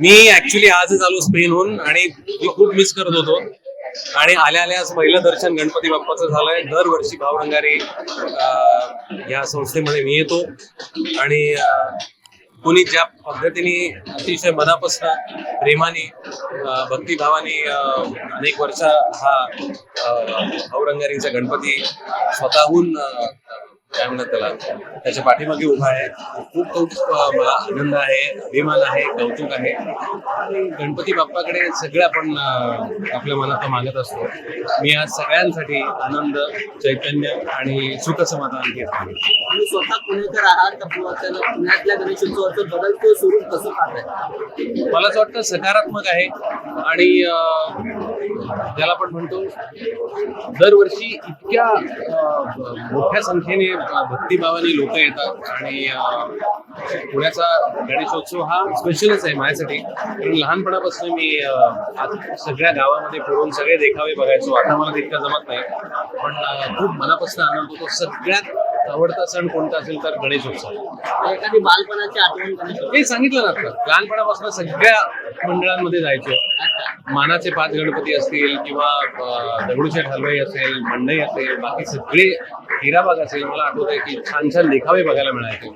मी actually आजच आलो स्पेनहून आणि मी खूप मिस करत होतो. आणि आल्या आल्या आज पहिलं दर्शन गणपती बाप्पाचं झालंय. दरवर्षी भावरंगारी या संस्थेमध्ये मी येतो. आणि कोणी कुणी ज्या पद्धतीने अतिशय मनापासनं प्रेमाने भक्तिभावाने अनेक वर्ष हा औरंगारीचा गणपती स्वतःहून काय म्हणतात त्याला? त्याच्या पाठीमागे उभा आहे. खूप कौतुक मला आनंद आहे अभिमान आहे कौतुक आहे. गणपती बाप्पाकडे सगळं आपण आपल्या मनात मागत असतो. मी आज सगळ्यांसाठी आनंद चैतन्य आणि सुख समाधान घेत आहे. स्वतः पुणेकर आहात पुण्यातल्या गणेशोत्सवाचं बदलतं स्वरूप कसं मला असं वाटतं सकारात्मक आहे आणि ज्याला आपण म्हणतो दरवर्षी इतक्या मोठ्या संख्येने भक्तिभावाने लोक येतात आणि पुण्याचा गणेशोत्सव हा स्पेशलच आहे माझ्यासाठी. कारण लहानपणापासून मी सगळ्या गावामध्ये फिरून सगळे देखावे बघायचो. आता मला तितकं जमत नाही. पण खूप मनापासून आनंद होतो. सगळ्यात आवडता सण कोणता असेल तर गणेशोत्सव. एखादी बालपणाची आठवण हे सांगितलं ना आता. लहानपणापासून सगळ्या मंडळांमध्ये जायचो. मानाचे पाच गणपती असतील किंवा दगडूशेठ हलवाई असेल मंडई असेल बाकी सगळे हिराबाग असेल मला आठवत आहे की छान छान देखावे बघायला मिळायचे.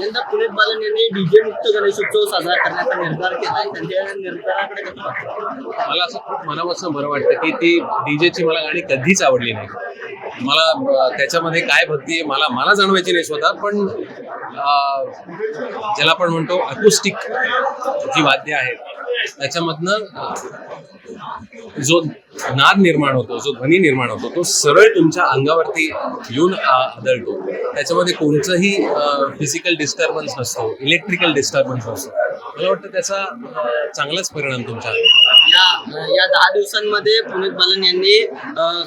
यंदा पुणे बालन यांनी डीजे मुक्त गणेशोत्सव साजरा करण्याचा निर्धार त्यांच्या निर्धाराकडे पाहता? मला असं खूप मनापासून बरं वाटतं की ती डीजेची मला गाणी कधीच आवडली नाही मला त्याच्यामध्ये काय भक्ती आहे मला मला जाणवायची नाही स्वतः पण ज्याला आपण म्हणतो अकुस्टिक जी वाद्य आहेत त्याच्यामधनं जो नाद निर्माण होतो जो ध्वनी निर्माण होतो तो सरळ तुमच्या अंगावरती येऊन आदळतो. त्याच्यामध्ये कोणचंही फिजिकल डिस्टर्बन्स नसतो इलेक्ट्रिकल डिस्टर्बन्स नसतो. मला वाटतं त्याचा चांगलाच परिणाम तुमच्या या या दहा दिवसांमध्ये पुनीत बालन यांनी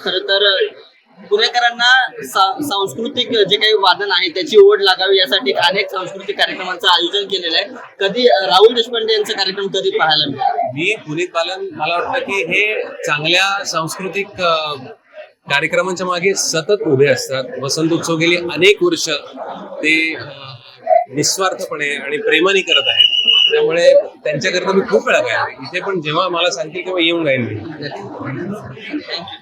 खर तर पुणेकरांना सांस्कृतिक जे काही वादन आहे त्याची ओढ लागावी यासाठी अनेक सांस्कृतिक कार्यक्रमांचं आयोजन केलेलं आहे. कधी राहुल देशपांडे यांचा कार्यक्रम कधी पाहायला मिळाला? मी पुनीत पालन मला वाटतं की हे चांगल्या सांस्कृतिक कार्यक्रमांच्या मागे सतत उभे असतात. वसंत उत्सव गेली अनेक वर्ष ते निस्वार्थपणे आणि प्रेमाने करत आहेत. त्यामुळे त्यांच्याकरता मी खूप वेळा काय इथे पण जेव्हा मला सांगतील तेव्हा येऊन जाईन मी. थँक्यू.